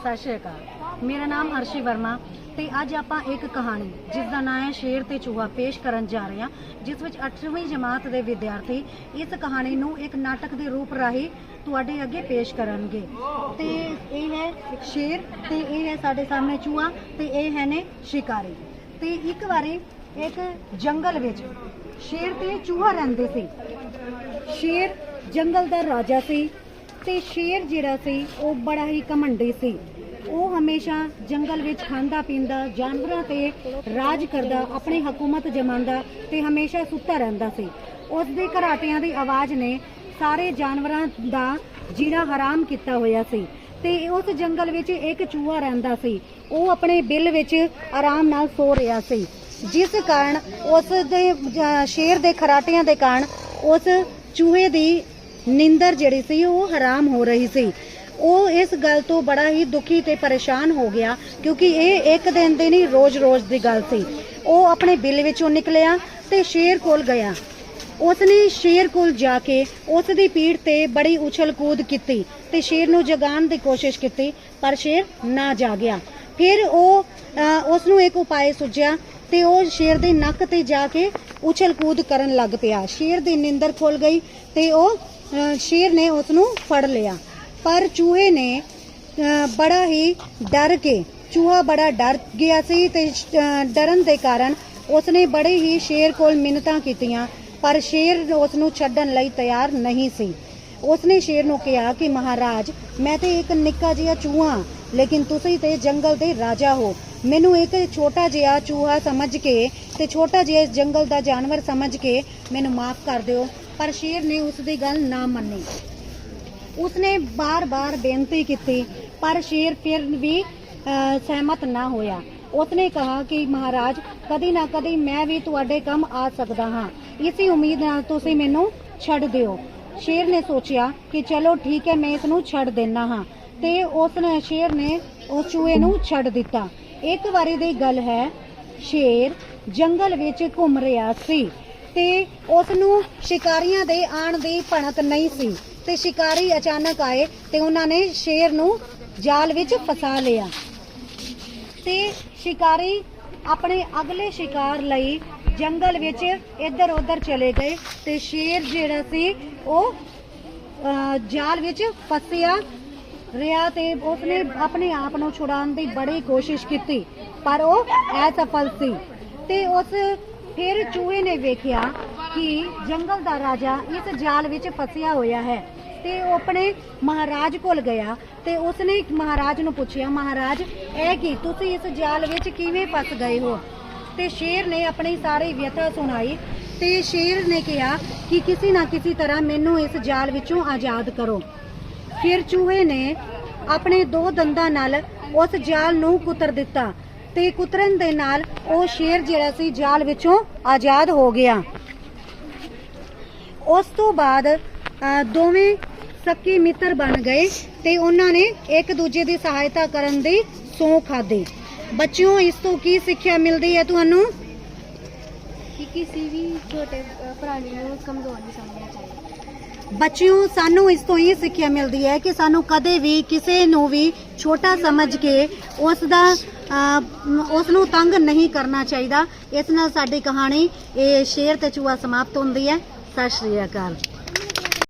ਸਤਿ ਸ਼੍ਰੀ ਅਕਾਲ। ਮੇਰਾ ਨਾਮ ਅਰਸ਼ੀ ਵਰਮਾ ਤੇ ਅੱਜ ਆਪਾਂ ਇੱਕ ਕਹਾਣੀ ਜਿਸ ਦਾ ਨਾਮ ਹੈ ਸ਼ੇਰ ਤੇ ਚੂਹਾ ਪੇਸ਼ ਕਰਨ ਜਾ ਰਹੇ ਹਾਂ, ਜਿਸ ਵਿੱਚ 8ਵੀਂ ਜਮਾਤ ਦੇ ਵਿਦਿਆਰਥੀ ਇਸ ਕਹਾਣੀ ਨੂੰ ਇੱਕ ਨਾਟਕ ਦੇ ਰੂਪ ਰਾਹੀਂ ਤੁਹਾਡੇ ਅੱਗੇ ਪੇਸ਼ ਕਰਨਗੇ। ਤੇ ਇਹ ਹੈ ਸ਼ੇਰ ਤੇ ਇਹ ਹੈ ਸਾਡੇ ਸਾਹਮਣੇ ਚੂਹਾ ਤੇ ਇਹ ਹੈ ਨੇ ਸ਼ਿਕਾਰੀ। ਤੇ ਇੱਕ ਵਾਰੀ ਇੱਕ ਜੰਗਲ ਵਿੱਚ ਸ਼ੇਰ ਤੇ ਚੂਹਾ ਰਹਿੰਦੇ ਸੀ। ਸ਼ੇਰ ਜੰਗਲ ਦਾ ਰਾਜਾ ਸੀ। ਤੇ ਸ਼ੇਰ ਜਿਹੜਾ ਸੀ, ਉਹ ਬੜਾ ਹੀ ਘਮੰਡੀ ਸੀ। ਉਹ ਹਮੇਸ਼ਾ ਜੰਗਲ ਵਿੱਚ ਖਾਂਦਾ ਪੀਂਦਾ, ਜਾਨਵਰਾਂ ਤੇ ਰਾਜ ਕਰਦਾ, ਆਪਣੀ ਹਕੂਮਤ ਜਮਾਂਦਾ ਤੇ ਹਮੇਸ਼ਾ ਸੁੱਤਾ ਰਹਿੰਦਾ ਸੀ। ਉਸ ਦੇ ਘਰਾਟਿਆਂ ਦੀ ਆਵਾਜ਼ ਨੇ ਸਾਰੇ ਜਾਨਵਰਾਂ ਦਾ ਜੀਣਾ ਹਰਾਮ ਕੀਤਾ ਹੋਇਆ ਸੀ ਤੇ ਉਸ ਜੰਗਲ ਵਿੱਚ ਇੱਕ ਚੂਹਾ ਰਹਿੰਦਾ ਸੀ। ਉਹ ਆਪਣੇ ਬਿੱਲ ਵਿੱਚ ਆਰਾਮ ਨਾਲ ਸੋ ਰਿਹਾ ਸੀ। ਜਿਸ ਕਾਰਨ ਉਸ ਦੇ ਸ਼ੇਰ ਦੇ ਖਰਾਟਿਆਂ ਦੇ ਕਾਰਨ ਉਸ ਚੂਹੇ ਦੀ ਨਿੰਦਰ ਜਿਹੜੀ ਸੀ, ਉਹ ਹਰਾਮ ਹੋ ਰਹੀ ਸੀ। ਉਹ ਇਸ ਗੱਲ ਤੋਂ ਬੜਾ ਹੀ ਦੁਖੀ ਤੇ ਪਰੇਸ਼ਾਨ ਹੋ ਗਿਆ, ਕਿਉਂਕਿ ਇਹ ਇੱਕ ਦਿਨ ਦੀ ਨਹੀਂ, ਰੋਜ਼-ਰੋਜ਼ ਦੀ ਗੱਲ ਸੀ। ਉਹ ਆਪਣੇ ਬਿੱਲ ਵਿੱਚੋਂ ਨਿਕਲਿਆ ਤੇ ਸ਼ੇਰ ਕੋਲ ਗਿਆ। ਉਸਨੇ ਸ਼ੇਰ ਕੋਲ ਜਾ ਕੇ ਉਸ ਦੀ ਪੀੜ ਤੇ ਬੜੀ ਉਛਲ ਕੂਦ ਕੀਤੀ ਤੇ ਸ਼ੇਰ ਨੂੰ ਜਗਾਉਣ ਦੀ ਕੋਸ਼ਿਸ਼ ਕੀਤੀ, ਪਰ ਸ਼ੇਰ ਨਾ ਜਾਗਿਆ ਫਿਰ ਉਹ ਉਸ ਨੂੰ ਇੱਕ ਉਪਾਅ ਸੁਝਿਆ ਤੇ ਉਹ ਸ਼ੇਰ ਦੇ ਨੱਕ ਤੇ ਜਾ ਕੇ ਉਛਲ ਕੂਦ ਕਰਨ ਲੱਗ ਪਿਆ। ਸ਼ੇਰ ਦੀ ਨਿੰਦਰ ਖੁੱਲ ਗਈ ਤੇ ਉਹ ਸ਼ੇਰ ਨੇ ਉਸ ਨੂੰ ਫੜ ਲਿਆ। ਪਰ ਚੂਹੇ ਨੇ ਬੜਾ ਹੀ ਡਰ ਕੇ ਚੂਹਾ ਬੜਾ ਡਰ ਗਿਆ ਸੀ ਤੇ ਡਰਨ ਦੇ ਕਾਰਨ ਉਸਨੇ ਬੜੇ ਹੀ ਸ਼ੇਰ ਕੋਲ ਮਿੰਨਤਾਂ ਕੀਤੀਆਂ ਪਰ ਸ਼ੇਰ ਉਸ ਨੂੰ ਛੱਡਣ ਲਈ ਤਿਆਰ ਨਹੀਂ ਸੀ। ਉਸਨੇ ਸ਼ੇਰ ਨੂੰ ਕਿਹਾ ਕਿ ਮਹਾਰਾਜ ਮੈਂ ਤੇ ਇੱਕ ਨਿੱਕਾ ਜਿਹਾ ਚੂਹਾ ਹਾਂ, ਲੇਕਿਨ ਤੁਸੀਂ ਤੇ ਜੰਗਲ ਦੇ ਰਾਜਾ ਹੋ। ਮੈਨੂੰ ਇੱਕ ਛੋਟਾ ਜਿਹਾ ਚੂਹਾ ਸਮਝ ਕੇ ਤੇ ਛੋਟਾ ਜਿਹਾ ਜੰਗਲ ਦਾ ਜਾਨਵਰ ਸਮਝ ਕੇ ਮੈਨੂੰ ਮਾਫ ਕਰ ਦਿਓ। ਪਰ ਸ਼ੇਰ ਨੇ ਉਸ ਦੀ ਗੱਲ ਨਾ ਮੰਨੀ। ਉਸਨੇ ਬਾਰ-ਬਾਰ ਬੇਨਤੀ ਕੀਤੀ, ਪਰ ਸ਼ੇਰ ਫਿਰ ਵੀ ਸਹਿਮਤ ਨਾ ਹੋਇਆ। ਉਸਨੇ ਕਹਾ ਕਿ, ਮਹਾਰਾਜ, ਕਦੀ ਨਾ ਕਦੀ ਮੈਂ ਵੀ ਤੁਹਾਡੇ ਕੰਮ ਆ ਸਕਦਾ ਹਾਂ। ਇਸੇ ਉਮੀਦ ਨਾਲ ਤੁਸੀਂ ਮੈਨੂੰ ਛੱਡ ਦਿਓ। ਸ਼ੇਰ ਨੇ ਸੋਚਿਆ ਕਿ, ਚਲੋ ਠੀਕ ਹੈ, ਮੈਂ ਇਸ ਨੂੰ ਛੱਡ ਦੇਣਾ ਹਾਂ। ਤੇ ਉਸਨੇ, ਸ਼ੇਰ ਨੇ ਉਸ ਚੂਹੇ ਨੂੰ ਛੱਡ ਦਿੱਤਾ। ਇੱਕ ਵਾਰੀ ਦੀ ਗੱਲ ਹੈ, ਸ਼ੇਰ ਜੰਗਲ ਵਿੱਚ ਘੁੰਮ ਰਿਹਾ ਸੀ। ਤੇ ਉਸ ਨੂੰ ਸ਼ਿਕਾਰੀਆਂ ਦੇ ਆਣ ਦੀ ਭਣਕ ਨਹੀਂ ਸੀ। ਤੇ ਸ਼ਿਕਾਰੀ ਅਚਾਨਕ ਆਏ ਤੇ ਉਹਨਾਂ ਨੇ ਸ਼ੇਰ ਨੂੰ ਜਾਲ ਵਿੱਚ ਫਸਾ ਲਿਆ। ਤੇ ਸ਼ਿਕਾਰੀ ਆਪਣੇ ਅਗਲੇ ਸ਼ਿਕਾਰ ਲਈ ਜੰਗਲ ਵਿੱਚ ਇੱਧਰ ਉੱਧਰ ਚਲੇ ਗਏ ਤੇ ਸ਼ੇਰ ਜਿਹੜਾ ਸੀ, ਉਹ ਜਾਲ ਵਿੱਚ ਫਸਿਆ ਰਿਹਾ ਤੇ ਉਸਨੇ ਆਪਣੇ ਆਪ ਨੂੰ ਛੁਡਾਉਣ ਦੀ ਬੜੀ ਕੋਸ਼ਿਸ਼ ਕੀਤੀ, ਪਰ ਉਹ ਅਸਫਲ ਸੀ। ਤੇ ਉਸ ਫਿਰ ਚੂਹੇ ਨੇ ਵੇਖਿਆ ਕਿ ਜੰਗਲ ਦਾ ਰਾਜਾ ਇਸ ਜਾਲ ਵਿੱਚ ਫਸਿਆ ਹੋਇਆ ਹੈ ਤੇ ਉਹ ਆਪਣੇ ਮਹਾਰਾਜ ਕੋਲ ਗਿਆ ਤੇ ਉਸਨੇ ਮਹਾਰਾਜ ਨੂੰ ਪੁੱਛਿਆ, ਮਹਾਰਾਜ, ਇਹ ਕੀ? ਤੁਸੀਂ ਇਸ ਜਾਲ ਵਿੱਚ ਕਿਵੇਂ ਫਸ ਗਏ ਹੋ? ਤੇ ਸ਼ੇਰ ਨੇ ਆਪਣੀ ਸਾਰੀ ਵਿਅਥਾ ਸੁਣਾਈ ਤੇ ਸ਼ੇਰ ਨੇ ਕਿਹਾ ਕਿ ਕਿਸੇ ਨਾ ਕਿਸੇ ਤਰ੍ਹਾਂ ਮੈਨੂੰ ਇਸ ਜਾਲ ਵਿੱਚੋਂ ਆਜ਼ਾਦ ਕਰੋ। ਫਿਰ ਚੂਹੇ ਨੇ ਆਪਣੇ ਦੋ ਦੰਦਾਂ ਨਾਲ ਉਸ ਜਾਲ ਨੂੰ ਕੁਤਰ ਦਿੱਤਾ ਤੇ ਕੁਤਰਨ ਦੇ ਨਾਲ ਉਹ ਸ਼ੇਰ ਜਿਹੜਾ ਸੀ ਜਾਲ ਵਿੱਚੋਂ ਆਜ਼ਾਦ ਹੋ ਗਿਆ। ਉਸ ਤੋਂ ਬਾਅਦ ਦੋਵੇਂ ਸੱਕੇ ਮਿੱਤਰ ਬਣ ਗਏ ਤੇ ਉਹਨਾਂ ਨੇ ਇੱਕ ਦੂਜੇ ਦੀ ਸਹਾਇਤਾ ਕਰਨ ਦੀ ਸਹੁੰ ਖਾਧੀ। ਬੱਚਿਓ ਇਸ ਤੋਂ ਕੀ ਸਿੱਖਿਆ ਮਿਲਦੀ ਹੈ ਤੁਹਾਨੂੰ? ਕਿ ਕਿਸੇ ਵੀ ਛੋਟੇ ਪ੍ਰਾਣੀ ਨੂੰ ਕਮਜ਼ੋਰ ਨਹੀਂ ਸਮਝਣਾ ਚਾਹੀਦਾ। ਬੱਚਿਓ ਸਾਨੂੰ ਇਸ ਤੋਂ ਇਹ ਸਿੱਖਿਆ ਮਿਲਦੀ ਹੈ ਕਿ ਸਾਨੂੰ ਕਦੇ ਵੀ ਕਿਸੇ ਨੂੰ ਵੀ ਛੋਟਾ ਸਮਝ ਕੇ ਉਸ ਦਾ ਉਸ ਨੂੰ ਤੰਗ ਨਹੀਂ ਕਰਨਾ ਚਾਹੀਦਾ। ਇਸ ਨਾਲ ਸਾਡੀ ਕਹਾਣੀ ਇਹ ਸ਼ੇਰ ਤੇ ਚੂਹਾ ਸਮਾਪਤ ਹੁੰਦੀ ਹੈ। ਸਤਿ ਸ਼੍ਰੀ ਅਕਾਲ।